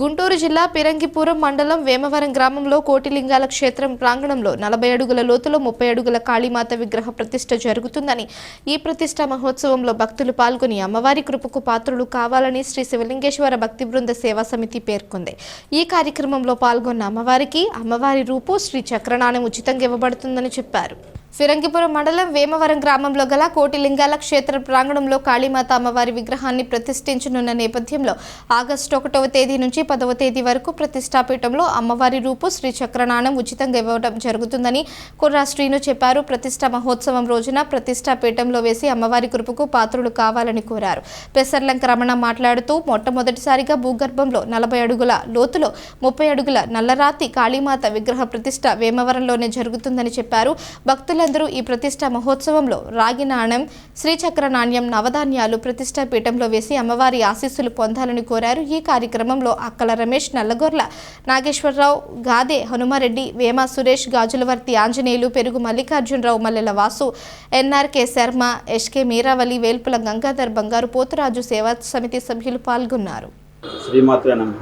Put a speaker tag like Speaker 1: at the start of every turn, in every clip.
Speaker 1: గుంటూరు జిల్లా పిరంగిపురం మండలం వేమవరం గ్రామంలో కోటిలింగాల క్షేత్రం ప్రాంగణంలో నలభై అడుగుల లోతులో ముప్పై అడుగుల కాళీమాత విగ్రహ ప్రతిష్ట జరుగుతుందని ఈ ప్రతిష్ఠ మహోత్సవంలో భక్తులు పాల్గొని అమ్మవారి కృపకు పాత్రులు కావాలని శ్రీ శివలింగేశ్వర భక్తి బృంద సేవా సమితి పేర్కొంది. ఈ కార్యక్రమంలో పాల్గొన్న అమ్మవారికి అమ్మవారి రూపు శ్రీ చక్రనాణం ఉచితంగా ఇవ్వబడుతుందని చెప్పారు. ఫిరంగిపురం మండలం వేమవరం గ్రామంలో గల కోటిలింగాల క్షేత్ర ప్రాంగణంలో కాళీమాత అమ్మవారి విగ్రహాన్ని ప్రతిష్ఠించనున్న నేపథ్యంలో ఆగస్టు ఒకటవ తేదీ నుంచి పదవ తేదీ వరకు ప్రతిష్టాపీఠంలో అమ్మవారి రూపు శ్రీ చక్రనాణం ఉచితంగా ఇవ్వడం జరుగుతుందని కుర్రా శ్రీను చెప్పారు. ప్రతిష్ట మహోత్సవం రోజున ప్రతిష్టాపీఠంలో వేసి అమ్మవారి కృపకు పాత్రులు కావాలని కోరారు. పెసర్లంక రమణ మాట్లాడుతూ మొట్టమొదటిసారిగా భూగర్భంలో నలభై అడుగుల లోతులో ముప్పై అడుగుల నల్లరాతి కాళీమాత విగ్రహ ప్రతిష్ట వేమవరంలోనే జరుగుతుందని చెప్పారు. భక్తుల భక్తులందరూ ఈ ప్రతిష్ట మహోత్సవంలో రాగి నాణం శ్రీచక్ర నాణ్యం నవధాన్యాలు ప్రతిష్ట పీఠంలో వేసి అమ్మవారి ఆశీస్సులు పొందాలని కోరారు. ఈ కార్యక్రమంలో అక్కల Ramesh Nallagorla Nageswararao Gade Hanuma Reddy Vema Suresh Gajulavarthi Anjaneyulu Perugu Mallikarjunarao Mallela Vasu N R K Sharma S K Meeravali Velpula Gangadhar Bangaru Poturaju సేవా సమితి సభ్యులు పాల్గొన్నారు.
Speaker 2: శ్రీమాత్రే నమ.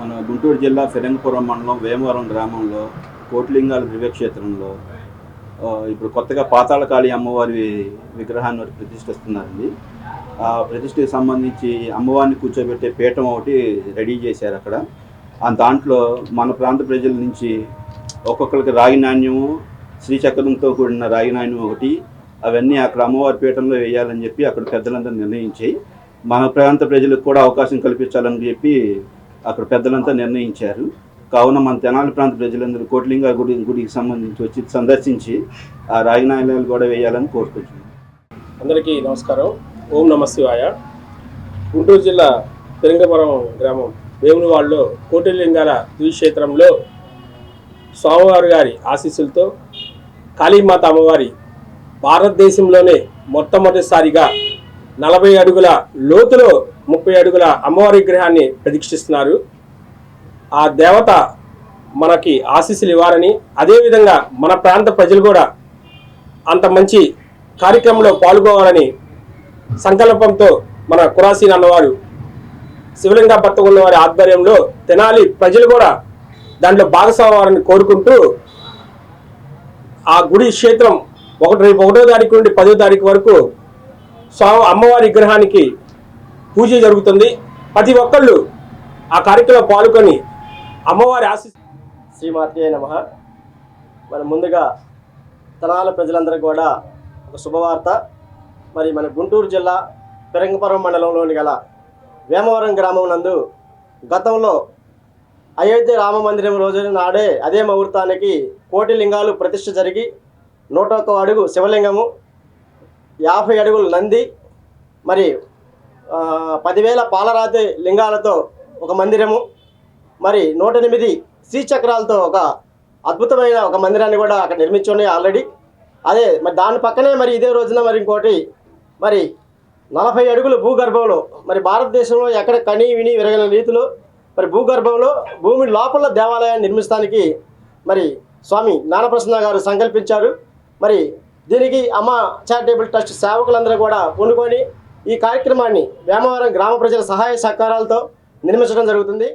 Speaker 2: మన గుంటూరు జిల్లా ఫిరంగపురం మండలం వేమవరం గ్రామంలో కోట్లింగాల దివ్యక్షేత్రంలో ఇప్పుడు కొత్తగా పాతాళకాళి అమ్మవారి విగ్రహాన్ని ఒకటి ప్రతిష్ఠిస్తున్నారండి. ఆ ప్రతిష్ఠకి సంబంధించి అమ్మవారిని కూర్చోబెట్టే పీఠం ఒకటి రెడీ చేశారు అక్కడ. ఆ దాంట్లో మన ప్రాంత ప్రజల నుంచి ఒక్కొక్కరికి రాగి నాణ్యము శ్రీచక్రంతో కూడిన రాగి నాణ్యం ఒకటి అవన్నీ అక్కడ అమ్మవారి పీఠంలో వేయాలని చెప్పి అక్కడ పెద్దలందరూ నిర్ణయించాయి మన ప్రాంత ప్రజలకు కూడా అవకాశం కల్పించాలని చెప్పి అక్కడ పెద్దలంతా నిర్ణయించారు. కావున మన తెనాలి ప్రాంత ప్రజలందరూ కోట్లింగ గుడి గుడికి సంబంధించి వచ్చి సందర్శించి ఆ రాగినాయనాలు కూడా వేయాలని కోరుకుంటున్నాం.
Speaker 3: అందరికీ నమస్కారం. ఓం నమశివాయ గుంటూరు జిల్లా పెరింగపురం గ్రామం వేములవాడలో కోటిలింగాల క్షేత్రంలో స్వామివారి గారి ఆశీస్సులతో కాళీమాత అమ్మవారి భారతదేశంలోనే మొట్టమొదటిసారిగా నలభై అడుగుల లోతులో ముప్పై అడుగుల అమ్మవారి విగ్రహాన్ని ప్రతిష్ఠిస్తున్నారు. ఆ దేవత మనకి ఆశీస్సులు ఇవ్వాలని అదేవిధంగా మన ప్రాంత ప్రజలు కూడా అంత మంచి కార్యక్రమంలో పాల్గొవాలని సంకల్పంతో మన కురాసీన్ అన్నవారు శివలింగ భర్త వారి ఆధ్వర్యంలో తెనాలి ప్రజలు కూడా దాంట్లో భాగస్వామ్యాన్ని కోరుకుంటూ ఆ గుడి క్షేత్రం ఒకటి రేపు ఒకటో తారీఖు నుండి పదో తారీఖు వరకు స్వామి అమ్మవారి విగ్రహానికి పూజ జరుగుతుంది. ప్రతి ఒక్కళ్ళు ఆ కార్యక్రమంలో పాల్గొని అమ్మవారి ఆశీస్
Speaker 4: శ్రీమాతే నమ. మరి ముందుగా తనాల ప్రజలందరికీ కూడా ఒక శుభవార్త. మరి మన గుంటూరు జిల్లా పెరంగపురం మండలంలోని గల వేమవరం గ్రామం నందు గతంలో అయోధ్య రామ మందిరం రోజు నాడే అదే ముహూర్తానికి కోటి లింగాలు ప్రతిష్ఠ జరిగి నూట ఒక్క అడుగు శివలింగము యాభై అడుగులు నంది మరి పదివేల పాలరాతి లింగాలతో ఒక మందిరము మరి నూట ఎనిమిది శ్రీ చక్రాలతో ఒక అద్భుతమైన ఒక మందిరాన్ని కూడా అక్కడ నిర్మించున్నాయి ఆల్రెడీ. అదే మరి దాని పక్కనే మరి ఇదే రోజున మరి ఇంకోటి మరి నలభై అడుగులు భూగర్భంలో మరి భారతదేశంలో ఎక్కడ కని విని విరగని రీతిలో మరి భూగర్భంలో భూమి లోపల దేవాలయాన్ని నిర్మిస్తానికి మరి స్వామి నానప్రసన్న గారు సంకల్పించారు. మరి దీనికి అమ్మ చారిటబుల్ ట్రస్ట్ సేవకులందరూ కూడా పూనుకొని ఈ కార్యక్రమాన్ని వేమవరం గ్రామ ప్రజల సహాయ సహకారాలతో నిర్మించడం జరుగుతుంది.